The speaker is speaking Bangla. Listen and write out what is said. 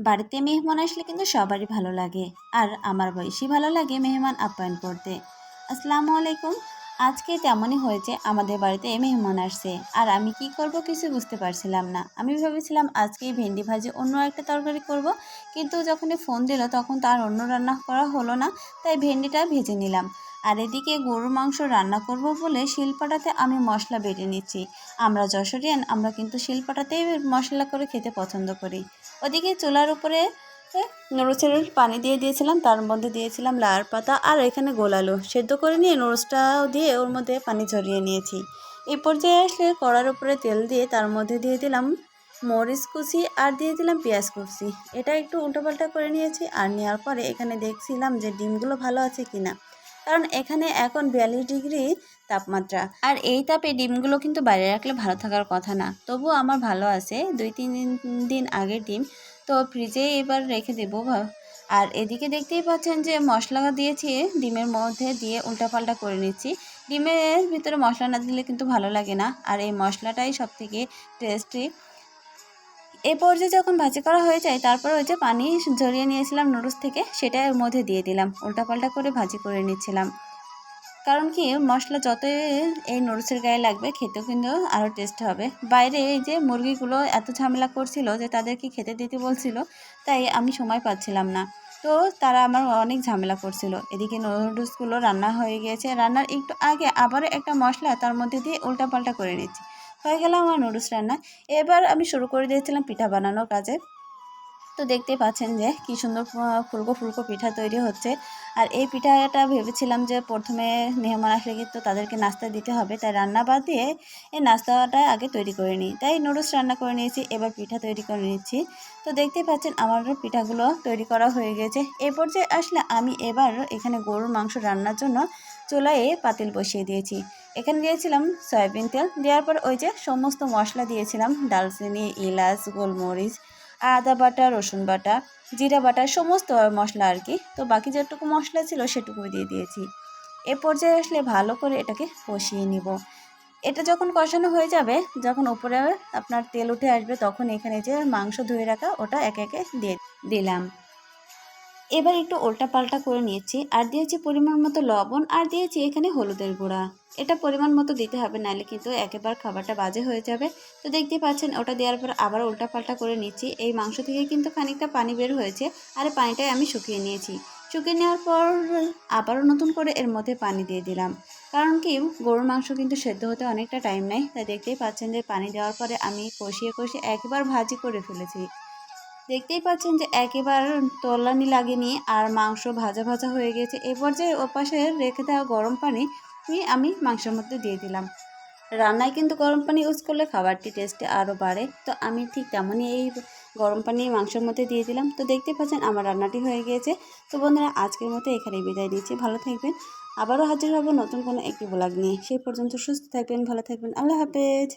বাড়িতে মেহমান আসলে কিন্তু সবারই ভালো লাগে। আর আমার বেশি ভালো লাগে মেহমান আপ্যায়ন করতে। আসসালামু আলাইকুম। আজকে তেমনই হয়েছে, আমাদের বাড়িতে মেহমান আসছে। আর আমি কি করব কিছু বুঝতে পারছিলাম না। আমি ভেবেছিলাম আজকে ভেন্ডি ভাজি অন্য একটা তরকারি করব। কিন্তু যখনই ফোন দিল তখন তার অন্য রান্না করা হলো না। তাই ভেন্ডিটা ভেজে নিলাম। আর এদিকে গরুর মাংস রান্না করব বলে শিলপাটাতে আমি মশলা বেটে নিচ্ছি। আমরা যশোরিয়ান, আমরা কিন্তু শিলপাটাতেই মশলা করে খেতে পছন্দ করি। ওদিকে চুলার উপরে নুডলসের পানি দিয়ে দিয়েছিলাম, তার মধ্যে দিয়েছিলাম লার পাতা আর এখানে গোলালো সেদ্ধ করে নিয়ে নুডলসটাও দিয়ে ওর মধ্যে পানি ঝরিয়ে নিয়েছি। এই পর্যায়ে আসলে কড়ার উপরে তেল দিয়ে তার মধ্যে দিয়ে দিলাম মরিচ কুচি আর দিয়ে দিলাম পেঁয়াজ কুচি। এটা একটু উল্টোপাল্টা করে নিয়েছি আর নেওয়ার পরে এখানে দেখছিলাম যে ডিমগুলো ভালো আছে কিনা। কারণ এখানে এখন বিয়াল্লিশ ডিগ্রি তাপমাত্রা। আর এই তাপে ডিমগুলো কিন্তু বাইরে রাখলে ভালো থাকার কথা না। তবুও আমার ভালো আছে, দুই তিন দিন আগের ডিম। তো ফ্রিজে এবার রেখে দেবো আর এদিকে দেখতেই পাচ্ছেন যে মশলা দিয়েছি, ডিমের মধ্যে দিয়ে উল্টাপাল্টা করে নিচ্ছি। ডিমের ভিতরে মশলা না দিলে কিন্তু ভালো লাগে না। আর এই মশলাটাই সব থেকে টেস্টি এই পর্যায়ে যখন ভাজি করা হয়ে যায়, তারপর ওই যে পানি ঝরিয়ে নিয়েছিলাম নুডলস থেকে সেটা এর মধ্যে দিয়ে দিলাম। উল্টাপাল্টা করে ভাজি করে নিচ্ছিলাম। কারণ কি, মশলা যতই এই নুডলসের গায়ে লাগবে, খেতেও কিন্তু আরও টেস্ট হবে। বাইরে এই যে মুরগিগুলো এত ঝামেলা করছিল যে তাদেরকে খেতে দিতে বলছিল, তাই আমি সময় পাচ্ছিলাম না। তো তারা আমার অনেক ঝামেলা করছিল। এদিকে নুডলসগুলো রান্না হয়ে গিয়েছে। রান্নার একটু আগে আবারও একটা মশলা তার মধ্যে দিয়ে উল্টাপাল্টা করে নিচ্ছি। হয়ে গেল আমার নুডলস রান্না। এবার আমি শুরু করে দিয়েছিলাম পিঠা বানানোর কাজে। তো দেখতে পাচ্ছেন যে কি সুন্দর ফুলকো ফুলকো পিঠা তৈরি হচ্ছে। আর এই পিঠাটা ভেবেছিলাম যে প্রথমে মেহমান আসলে কিন্তু তাদেরকে নাস্তা দিতে হবে। তাই রান্না বাদ দিয়ে এই নাস্তাটা আগে তৈরি করে নিই। তাই নুডলস রান্না করে নিয়েছি, এবার পিঠা তৈরি করে নিচ্ছি। তো দেখতেই পাচ্ছেন আমার পিঠাগুলো তৈরি করা হয়ে গেছে। এ পর্যায়ে আসলে আমি এবার এখানে গরুর মাংস রান্নার জন্য চুলায় পাতিল বসিয়ে দিয়েছি। এখানে দিয়েছিলাম সয়াবিন তেল। দেওয়ার পর ওই যে সমস্ত মশলা দিয়েছিলাম। ডালচিনি ইলাচ গোলমরিচ আদা বাটা, রসুন বাটা, জিরা বাটা, সমস্ত মশলা আর কি। তো বাকি যেটুকু মশলা ছিল সেটুকু দিয়ে দিয়েছি। এ পর্যায়ে আসলে ভালো করে এটাকে কষিয়ে নিব। এটা যখন কষানো হয়ে যাবে, যখন উপরে আপনার তেল উঠে আসবে, তখন এখানে যে মাংস ধুয়ে রাখা, ওটা একে একে দিয়ে দিলাম। এবার একটু উল্টা পাল্টা করে নিয়েছি। আর দিয়েছি পরিমাণ মতো লবণ, আর দিয়েছি এখানে হলুদের গুঁড়া। এটা পরিমাণ মতো দিতে হবে, নাহলে কিন্তু একেবারে খাবারটা বাজে হয়ে যাবে। তো দেখতে পাচ্ছেন, ওটা দেওয়ার পর আবার উল্টা পাল্টা করে নিচ্ছি। এই মাংস থেকে কিন্তু খানিকটা পানি বের হয়েছে, আর পানিটাই আমি শুকিয়ে নিয়েছি। শুকিয়ে নেওয়ার পর আবারও নতুন করে এর মধ্যে পানি দিয়ে দিলাম। কারণ কি, গরুর মাংস কিন্তু সেদ্ধ হতে অনেকটা টাইম নেয়। তাই দেখতেই পাচ্ছেন যে পানি দেওয়ার পরে আমি কষিয়ে কষিয়ে একবার ভাজি করে ফেলেছি। দেখতেই পাচ্ছেন যে একেবারে তলানি লাগেনি আর মাংস ভাজা ভাজা হয়ে গেছে। এরপর যে ওপাশে রেখে দেওয়া গরম পানি আমি মাংসের মধ্যে দিয়ে দিলাম। রান্নায় কিন্তু গরম পানি ইউজ করলে খাবারটি টেস্টে আরও বাড়ে। তো আমি ঠিক তেমনই এই গরম পানি মাংসের মধ্যে দিয়ে দিলাম। তো দেখতে পাচ্ছেন আমার রান্নাটি হয়ে গিয়েছে তো বন্ধুরা, আজকের মতো এখানেই বিদায় দিচ্ছি ভালো থাকবেন। আবারও হাজির হব নতুন কোনো একটি ব্লগ নিয়ে। সেই পর্যন্ত সুস্থ থাকবেন, ভালো থাকবেন। আল্লাহ হাফেজ।